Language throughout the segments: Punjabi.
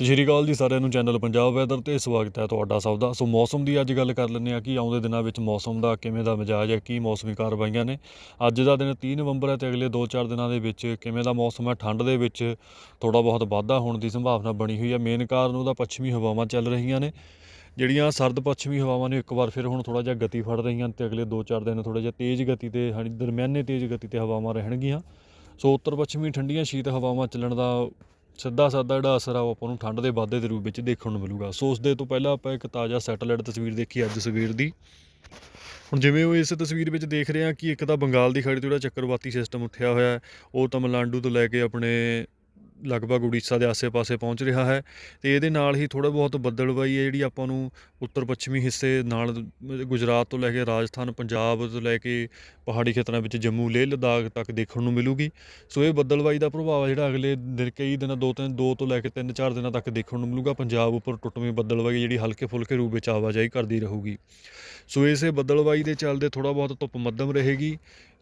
ਸਤਿ ਸ਼੍ਰੀ ਅਕਾਲ ਜੀ ਸਾਰਿਆਂ ਨੂੰ, ਚੈਨਲ ਪੰਜਾਬ ਵੈਦਰ ਤੇ ਸਵਾਗਤ ਹੈ ਤੁਹਾਡਾ ਸਭ ਦਾ। ਸੋ ਮੌਸਮ ਦੀ ਅੱਜ ਗੱਲ ਕਰ ਲੈਂਦੇ ਆ ਕਿ ਆਉਂਦੇ ਦਿਨਾਂ ਵਿੱਚ ਮੌਸਮ ਦਾ ਕਿਵੇਂ ਦਾ ਮਜ਼ਾਜ ਹੈ, ਕੀ ਮੌਸਮੀ ਕਾਰਵਾਈਆਂ ਨੇ। ਅੱਜ ਦਾ ਦਿਨ 30 ਨਵੰਬਰ ਹੈ ਤੇ ਅਗਲੇ 2-4 ਦਿਨਾਂ ਦੇ ਵਿੱਚ ਕਿਵੇਂ ਦਾ ਮੌਸਮ ਹੈ, ਠੰਡ ਦੇ ਵਿੱਚ ਥੋੜਾ ਬਹੁਤ ਵਾਧਾ ਹੋਣ ਦੀ ਸੰਭਾਵਨਾ ਬਣੀ ਹੋਈ ਹੈ। ਮੇਨ ਕਾਰਨ ਉਹਦਾ ਪੱਛਮੀ ਹਵਾਵਾਂ ਚੱਲ ਰਹੀਆਂ ਨੇ, ਜਿਹੜੀਆਂ ਸਰਦ ਪੱਛਮੀ ਹਵਾਵਾਂ ਨੇ, ਇੱਕ ਵਾਰ ਫਿਰ ਹੁਣ ਥੋੜਾ ਜਿਹਾ ਗਤੀ ਫੜ ਰਹੀਆਂ ਨੇ ਤੇ ਅਗਲੇ 2-4 ਦਿਨ ਥੋੜਾ ਜਿਹਾ ਤੇਜ਼ ਗਤੀ ਤੇ, ਹਣੀ ਦਰਮਿਆਨੇ ਤੇਜ਼ ਗਤੀ ਤੇ ਹਵਾਵਾਂ ਰਹਿਣਗੀਆਂ। ਸੋ ਉੱਤਰ ਪੱਛਮੀ ਠੰਡੀਆਂ ਸ਼ੀਤ ਹਵਾਵਾਂ ਚੱਲਣ ਦਾ ਸਿੱਧਾ ਸਾਦਾ ਜਿਹੜਾ ਅਸਰ ਆ ਉਹ ਆਪਾਂ ਨੂੰ ਠੰਡ ਦੇ ਵਾਧੇ ਦੇ ਰੂਪ ਵਿੱਚ ਦੇਖਣ ਨੂੰ ਮਿਲੂਗਾ। ਸੋ ਉਸ ਦੇ ਤੋਂ ਪਹਿਲਾਂ ਆਪਾਂ ਇੱਕ ਤਾਜ਼ਾ ਸੈਟੇਲਾਈਟ ਤਸਵੀਰ ਦੇਖੀ ਅੱਜ ਸਵੇਰ ਦੀ। ਹੁਣ ਜਿਵੇਂ ਉਹ ਇਸ ਤਸਵੀਰ ਵਿੱਚ ਦੇਖ ਰਹੇ ਹਾਂ ਕਿ ਇੱਕ ਤਾਂ ਬੰਗਾਲ ਦੀ ਖਾੜੀ ਤੋਂ ਜਿਹੜਾ ਚੱਕਰਵਾਤੀ ਸਿਸਟਮ ਉੱਠਿਆ ਹੋਇਆ ਉਹ ਤਮਿਲਨਾਡੂ ਤੋਂ ਲੈ ਕੇ ਆਪਣੇ ਲਗਭਗ ਉੜੀਸਾ ਦੇ ਆਸੇ-ਪਾਸੇ ਪਹੁੰਚ ਰਿਹਾ ਹੈ ਤੇ ਇਹਦੇ ਨਾਲ ਹੀ ਥੋੜਾ ਬਹੁਤ ਬੱਦਲਬਾਈ ਹੈ ਜਿਹੜੀ ਆਪਾਂ ਨੂੰ ਉੱਤਰ ਪੱਛਮੀ ਹਿੱਸੇ ਨਾਲ ਗੁਜਰਾਤ ਤੋਂ ਲੈ ਕੇ ਰਾਜਸਥਾਨ, ਪੰਜਾਬ ਤੋਂ ਲੈ ਕੇ ਪਹਾੜੀ ਖੇਤਰਾਂ ਵਿੱਚ ਜੰਮੂ, ਲੇਹ ਲਦਾਖ ਤੱਕ ਦੇਖਣ ਨੂੰ ਮਿਲੂਗੀ। ਸੋ ਇਹ ਬੱਦਲਬਾਈ ਦਾ ਪ੍ਰਭਾਵ ਹੈ ਜਿਹੜਾ ਅਗਲੇ ਦਿਨ ਕਈ ਦਿਨਾਂ, ਦੋ ਤਿੰਨ, ਦੋ ਤੋਂ ਲੈ ਕੇ ਤਿੰਨ, ਚਾਰ ਦਿਨਾਂ ਤੱਕ ਦੇਖਣ ਨੂੰ ਮਿਲੂਗਾ। ਪੰਜਾਬ ਉੱਪਰ ਟੁੱਟਵੀਂ ਬੱਦਲਬਾਈ ਜਿਹੜੀ ਹਲਕੇ ਫੁਲਕੇ ਰੂਪ ਵਿੱਚ ਆਵਾਜਾਈ ਕਰਦੀ ਰਹੂਗੀ। ਸੋ ਇਸੇ ਬੱਦਲਬਾਈ ਦੇ ਚੱਲਦੇ ਥੋੜਾ ਬਹੁਤ ਧੁੱਪ ਮੱਧਮ ਰਹੇਗੀ।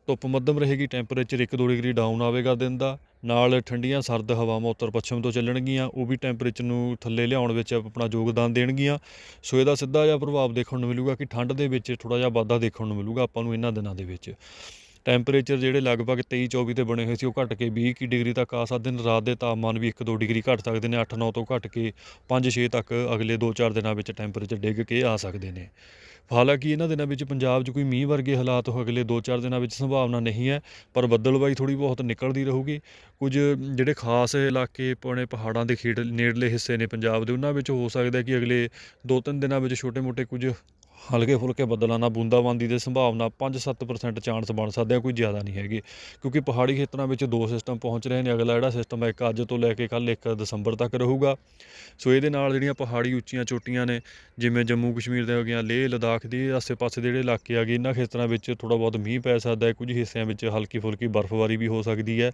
ਧੁੱਪ ਮੱਧਮ ਰਹੇਗੀ ਟੈਂਪਰੇਚਰ 1-2 ਡਿਗਰੀ ਡਾਊਨ ਆਵੇਗਾ ਦਿਨ ਦਾ। ਨਾਲ ਠੰਡੀਆਂ, ਸਰਦ ਹਵਾਵਾਂ ਉੱਤਰ ਪੱਛਮ ਤੋਂ ਚੱਲਣਗੀਆਂ, ਉਹ ਵੀ ਟੈਂਪਰੇਚਰ ਨੂੰ ਥੱਲੇ ਲਿਆਉਣ ਵਿੱਚ ਆਪਣਾ ਯੋਗਦਾਨ ਦੇਣਗੀਆਂ। ਸੋ ਇਹਦਾ ਸਿੱਧਾ ਜਿਹਾ ਪ੍ਰਭਾਵ ਦੇਖਣ ਨੂੰ ਮਿਲੂਗਾ ਕਿ ਠੰਡ ਦੇ ਵਿੱਚ ਥੋੜਾ ਜਿਹਾ ਵਾਧਾ ਦੇਖਣ ਨੂੰ ਮਿਲੂਗਾ ਆਪਾਂ ਨੂੰ ਇਹਨਾਂ ਦਿਨਾਂ ਦੇ ਵਿੱਚ। ਟੈਂਪਰੇਚਰ ਜਿਹੜੇ ਲਗਭਗ 23 24 ਤੇ ਬਣੇ ਹੋਏ ਸੀ, ਉਹ ਘਟ ਕੇ 20 ਕੀ ਡਿਗਰੀ ਤੱਕ ਆ ਸਕਦੇ ਨੇ। ਰਾਤ ਦੇ ਤਾਪਮਾਨ ਵੀ 1-2 ਡਿਗਰੀ ਘਟ ਸਕਦੇ ਨੇ। 8-9 ਤੋਂ ਘਟ ਕੇ 5-6 ਤੱਕ ਅਗਲੇ 2-4 ਦਿਨਾਂ ਵਿੱਚ ਟੈਂਪਰੇਚਰ ਡਿੱਗ ਕੇ ਆ ਸਕਦੇ ਨੇ। ਹਾਲਾਂਕਿ ਇਹਨਾਂ ਦਿਨਾਂ ਵਿੱਚ ਪੰਜਾਬ 'ਚ ਕੋਈ ਮੀਂਹ ਵਰਗੇ ਹਾਲਾਤ ਉਹ ਅਗਲੇ 2-4 ਦਿਨਾਂ ਵਿੱਚ ਸੰਭਾਵਨਾ ਨਹੀਂ ਹੈ, ਪਰ ਬੱਦਲਬਾਈ ਥੋੜੀ ਬਹੁਤ ਨਿਕਲਦੀ ਰਹੂਗੀ। ਕੁਝ ਜਿਹੜੇ ਖਾਸ ਇਲਾਕੇ ਪੌਣੇ ਪਹਾੜਾਂ ਦੇ ਖੇਡ ਨੇੜਲੇ ਹਿੱਸੇ ਨੇ ਪੰਜਾਬ ਦੇ, ਉਹਨਾਂ ਵਿੱਚ ਹੋ ਸਕਦਾ ਕਿ ਅਗਲੇ 2-3 ਦਿਨਾਂ ਵਿੱਚ ਛੋਟੇ-ਮੋਟੇ ਕੁਝ ਹਲਕੇ ਫੁਲਕੇ ਬੱਦਲਾਂ ਨਾਲ ਬੂੰਦਾਬਾਂਦੀ ਦੇ ਸੰਭਾਵਨਾ 5-7% ਚਾਂਸ ਬਣ ਸਕਦੇ ਆ, ਕੋਈ ਜ਼ਿਆਦਾ ਨਹੀਂ ਹੈਗੇ। ਕਿਉਂਕਿ ਪਹਾੜੀ ਖੇਤਰਾਂ ਵਿੱਚ ਦੋ ਸਿਸਟਮ ਪਹੁੰਚ ਰਹੇ ਨੇ, ਅਗਲਾ ਜਿਹੜਾ ਸਿਸਟਮ ਹੈ ਇੱਕ ਅੱਜ ਤੋਂ ਲੈ ਕੇ ਕੱਲ 1 ਦਸੰਬਰ ਤੱਕ ਰਹੂਗਾ। ਸੋ ਇਹਦੇ ਨਾਲ ਜਿਹੜੀਆਂ ਪਹਾੜੀ ਉੱਚੀਆਂ ਚੋਟੀਆਂ ਨੇ, ਜਿਵੇਂ ਜੰਮੂ ਕਸ਼ਮੀਰ ਦੇ ਹੋ ਗਿਆ ਲੇਹ, ਲਦਾਖ ਦੇ ਆਸੇ-ਪਾਸੇ ਦੇ ਜਿਹੜੇ ਇਲਾਕੇ ਆ ਗਏ, ਇਹਨਾਂ ਖੇਤਰਾਂ ਵਿੱਚ ਥੋੜਾ ਬਹੁਤ ਮੀਂਹ ਪੈ ਸਕਦਾ ਹੈ, ਕੁਝ ਹਿੱਸਿਆਂ ਵਿੱਚ ਹਲਕੀ ਫੁਲਕੀ ਬਰਫ਼ਬਾਰੀ ਵੀ ਹੋ ਸਕਦੀ ਹੈ।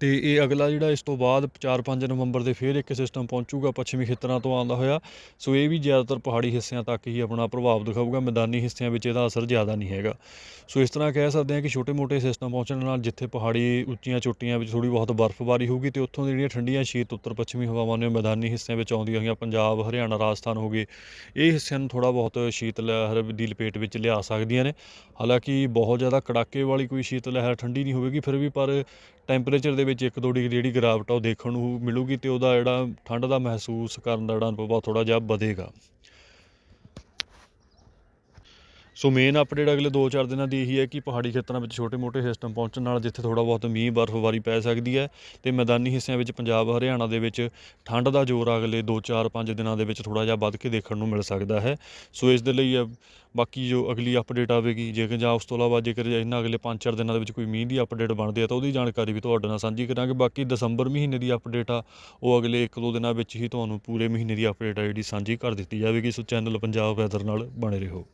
ਤੇ ਇਹ ਅਗਲਾ ਜਿਹੜਾ ਇਸ ਤੋਂ ਬਾਅਦ 4-5 ਨਵੰਬਰ ਦੇ ਫਿਰ ਇੱਕ ਸਿਸਟਮ ਪਹੁੰਚੂਗਾ ਪੱਛਮੀ ਖੇਤਰਾਂ ਤੋਂ ਆਉਂਦਾ ਹੋਇਆ। ਸੋ ਇਹ ਵੀ ਜ਼ਿਆਦਾਤਰ ਪਹਾੜੀ ਹਿੱਸਿਆਂ ਤੱਕ ਹੀ ਆਪਣਾ ਪ੍ਰਭਾਵ ਦਿਖਾਊਗਾ, ਮੈਦਾਨੀ ਹਿੱਸਿਆਂ ਵਿੱਚ ਇਹਦਾ ਅਸਰ ਜ਼ਿਆਦਾ ਨਹੀਂ ਹੈਗਾ। ਸੋ ਇਸ ਤਰ੍ਹਾਂ ਕਹਿ ਸਕਦੇ ਹਾਂ ਕਿ ਛੋਟੇ-ਮੋਟੇ ਸਿਸਟਮ ਪਹੁੰਚਣ ਨਾਲ ਜਿੱਥੇ ਪਹਾੜੀ ਉੱਚੀਆਂ ਚੋਟੀਆਂ ਵਿੱਚ ਥੋੜੀ ਬਹੁਤ ਬਰਫ਼ਬਾਰੀ ਹੋਊਗੀ ਤੇ ਉੱਥੋਂ ਦੀ ਜਿਹੜੀਆਂ ਠੰਡੀਆਂ ਸ਼ੀਤ ਉੱਤਰ ਪੱਛਮੀ ਹਵਾਵਾਂ ਨੇ ਮੈਦਾਨੀ ਹਿੱਸਿਆਂ ਵਿੱਚ ਆਉਂਦੀਆਂ ਹੋਈਆਂ, ਪੰਜਾਬ, ਹਰਿਆਣਾ, ਰਾਜਸਥਾਨ ਹੋ ਗਏ, ਇਹ ਹਿੱਸਿਆਂ ਨੂੰ ਥੋੜਾ ਬਹੁਤ ਸ਼ੀਤ ਲਹਿਰ ਦੀ ਲਪੇਟ ਵਿੱਚ ਲਿਆ ਸਕਦੀਆਂ ਨੇ। ਹਾਲਾਂਕਿ ਬਹੁਤ ਜ਼ਿਆਦਾ ਕੜਾਕੇ ਵਾਲੀ ਕੋਈ ਸ਼ੀਤ ਲਹਿਰ ਠੰਡੀ ਨਹੀਂ ਹੋਵੇਗੀ, ਫਿਰ ਵੀ ਪਰ ਟੈਂਪਰੇਚਰ ਦੇ ਵਿੱਚ 1-2 ਡਿਗਰੀ ਜਿਹੜੀ ਗਿਰਾਵਟ ਆ ਉਹ ਦੇਖਣ ਨੂੰ ਮਿਲੂਗੀ ਅਤੇ ਉਹਦਾ ਜਿਹੜਾ ਠੰਡ ਦਾ ਮਹਿਸੂਸ ਕਰਨ ਦਾ ਜਿਹੜਾ ਅਨੁਭਵ ਆ ਥੋੜ੍ਹਾ ਜਿਹਾ ਵਧੇਗਾ। ਸੋ ਮੇਨ ਅਪਡੇਟ ਅਗਲੇ 2-4 ਦਿਨਾਂ ਦੀ ਇਹੀ ਹੈ ਕਿ ਪਹਾੜੀ ਖੇਤਰਾਂ ਵਿੱਚ ਛੋਟੇ-ਮੋਟੇ ਸਿਸਟਮ ਪਹੁੰਚਣ ਨਾਲ ਜਿੱਥੇ ਥੋੜਾ ਬਹੁਤ ਮੀਂਹ ਬਰਫ਼ਬਾਰੀ ਪੈ ਸਕਦੀ ਹੈ ਤੇ ਮੈਦਾਨੀ ਹਿੱਸਿਆਂ ਵਿੱਚ ਪੰਜਾਬ, ਹਰਿਆਣਾ ਦੇ ਵਿੱਚ ਠੰਡ ਦਾ ਜ਼ੋਰ ਅਗਲੇ 2-4-5 ਦਿਨਾਂ ਦੇ ਵਿੱਚ ਥੋੜਾ ਜਿਹਾ ਵੱਧ ਕੇ ਦੇਖਣ ਨੂੰ ਮਿਲ ਸਕਦਾ ਹੈ। ਸੋ ਇਸ ਦੇ ਲਈ ਬਾਕੀ ਜੋ ਅਗਲੀ ਅਪਡੇਟ ਆਵੇਗੀ, ਜੇਕਰ ਜਾਂ ਉਸ ਤੋਂ ਇਲਾਵਾ ਜੇਕਰ ਇਹਨਾਂ ਅਗਲੇ 5-4 ਦਿਨਾਂ ਦੇ ਵਿੱਚ ਕੋਈ ਮੀਂਹ ਦੀ ਅਪਡੇਟ ਬਣਦੀ ਹੈ ਤਾਂ ਉਹਦੀ ਜਾਣਕਾਰੀ ਵੀ ਤੁਹਾਡੇ ਨਾਲ ਸਾਂਝੀ ਕਰਾਂਗੇ। ਬਾਕੀ ਦਸੰਬਰ ਮਹੀਨੇ ਦੀ ਅਪਡੇਟ ਆ, ਉਹ ਅਗਲੇ 1-2 ਦਿਨਾਂ ਵਿੱਚ ਹੀ ਤੁਹਾਨੂੰ ਪੂਰੇ ਮਹੀਨੇ ਦੀ ਅਪਡੇਟ ਆ ਜਿਹੜੀ ਸਾਂਝੀ ਕਰ ਦਿੱਤੀ ਜਾਵੇਗੀ। ਸੋ ਚੈਨਲ ਪੰਜਾਬ ਵੈਦਰ ਨਾਲ ਬਣੇ ਰਹੋ।